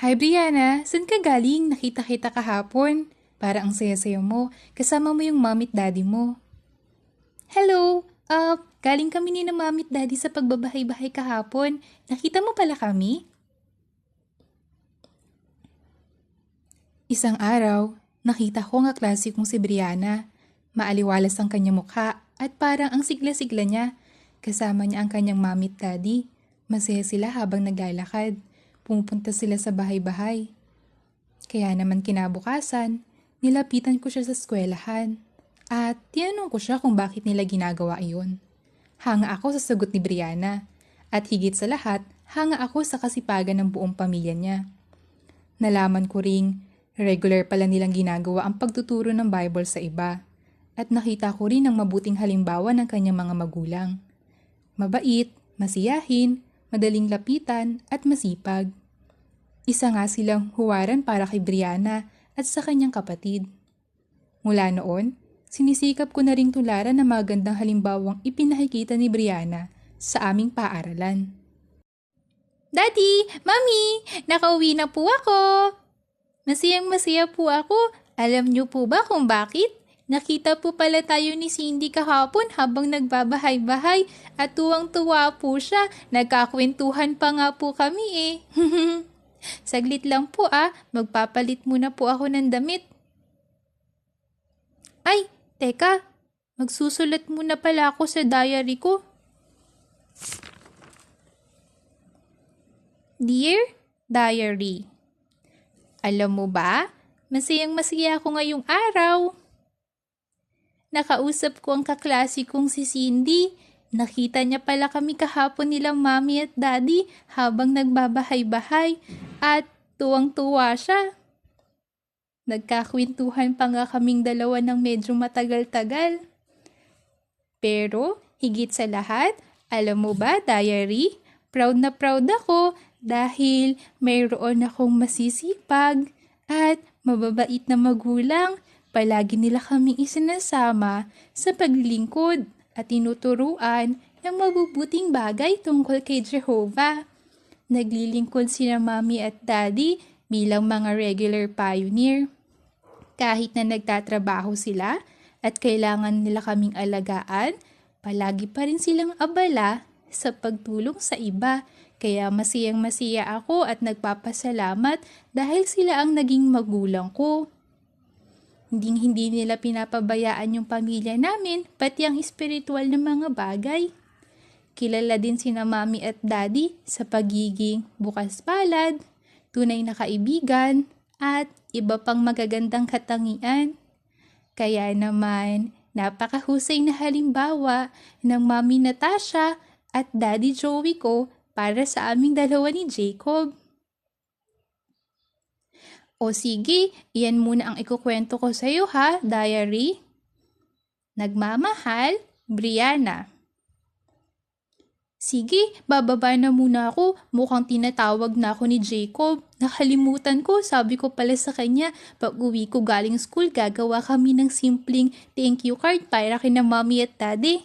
Hi Brianna, saan ka galing? Nakita kita kahapon. Para ang saya-saya mo, kasama mo yung mommy at daddy mo. Hello! Uh, galing kami ni na mommy at daddy sa pagbabahay-bahay kahapon. Nakita mo pala kami? Isang araw, nakita ko nga klase kong si Brianna. Maaliwalas ang kanyang mukha at parang ang sigla-sigla niya. Kasama niya ang kanyang mommy at daddy. Masaya sila habang naglalakad. Pumupunta sila sa bahay-bahay. Kaya naman kinabukasan, nilapitan ko siya sa eskwelahan. At tinanong ko siya kung bakit nila ginagawa iyon. Hanga ako sa sagot ni Brianna. At higit sa lahat, hanga ako sa kasipagan ng buong pamilya niya. Nalaman ko ring regular pala nilang ginagawa ang pagtuturo ng Bible sa iba. At nakita ko rin ang mabuting halimbawa ng kanyang mga magulang. Mabait, masiyahin, madaling lapitan at masipag. Isa nga silang huwaran para kay Brianna at sa kanyang kapatid. Mula noon, sinisikap ko na ring tularan ng magandang halimbawang ipinakikita ni Brianna sa aming paaralan. Daddy! Mami! Nakauwi na po ako! Masayang masaya po ako. Alam niyo po ba kung bakit? Nakita po pala tayo ni Cindy kahapon habang nagbabahay-bahay at tuwang-tuwa po siya. Nagkakwentuhan pa nga po kami eh. Saglit lang po ah, magpapalit muna po ako ng damit. Ay, teka, magsusulat muna pala ako sa diary ko. Dear Diary, Alam mo ba, masayang masaya ako ngayong araw. Nakausap ko ang kaklase kong si Cindy. Nakita niya pala kami kahapon nilang mami at daddy habang nagbabahay-bahay at tuwang-tuwa siya. Nagkakwentuhan pa nga kaming dalawa ng medyo matagal-tagal. Pero, higit sa lahat, alam mo ba, diary, proud na proud ako dahil mayroon akong masisipag at mababait na magulang Palagi nila kaming isinasama sa paglingkod at tinuturuan ng mabubuting bagay tungkol kay Jehovah. Naglilingkod sina mami at daddy bilang mga regular pioneer. Kahit na nagtatrabaho sila at kailangan nila kaming alagaan, palagi pa rin silang abala sa pagtulong sa iba. Kaya masiyang masiya ako at nagpapasalamat dahil sila ang naging magulang ko. Hindi hindi nila pinapabayaan yung pamilya namin, pati ang espiritual na mga bagay. Kilala din sina mami at daddy sa pagiging bukas palad, tunay na kaibigan, at iba pang magagandang katangian. Kaya naman, napakahusay na halimbawa ng mami Natasha at daddy Joey ko para sa aming dalawa ni Jacob. O sige, iyan muna ang ikukwento ko sa iyo ha, diary. Nagmamahal, Brianna. Sige, bababa na muna ako. Mukhang tinatawag na ako ni Jacob. Nakalimutan ko, sabi ko pala sa kanya, pag uwi ko galing school, gagawa kami ng simpleng thank you card para kina mommy at daddy.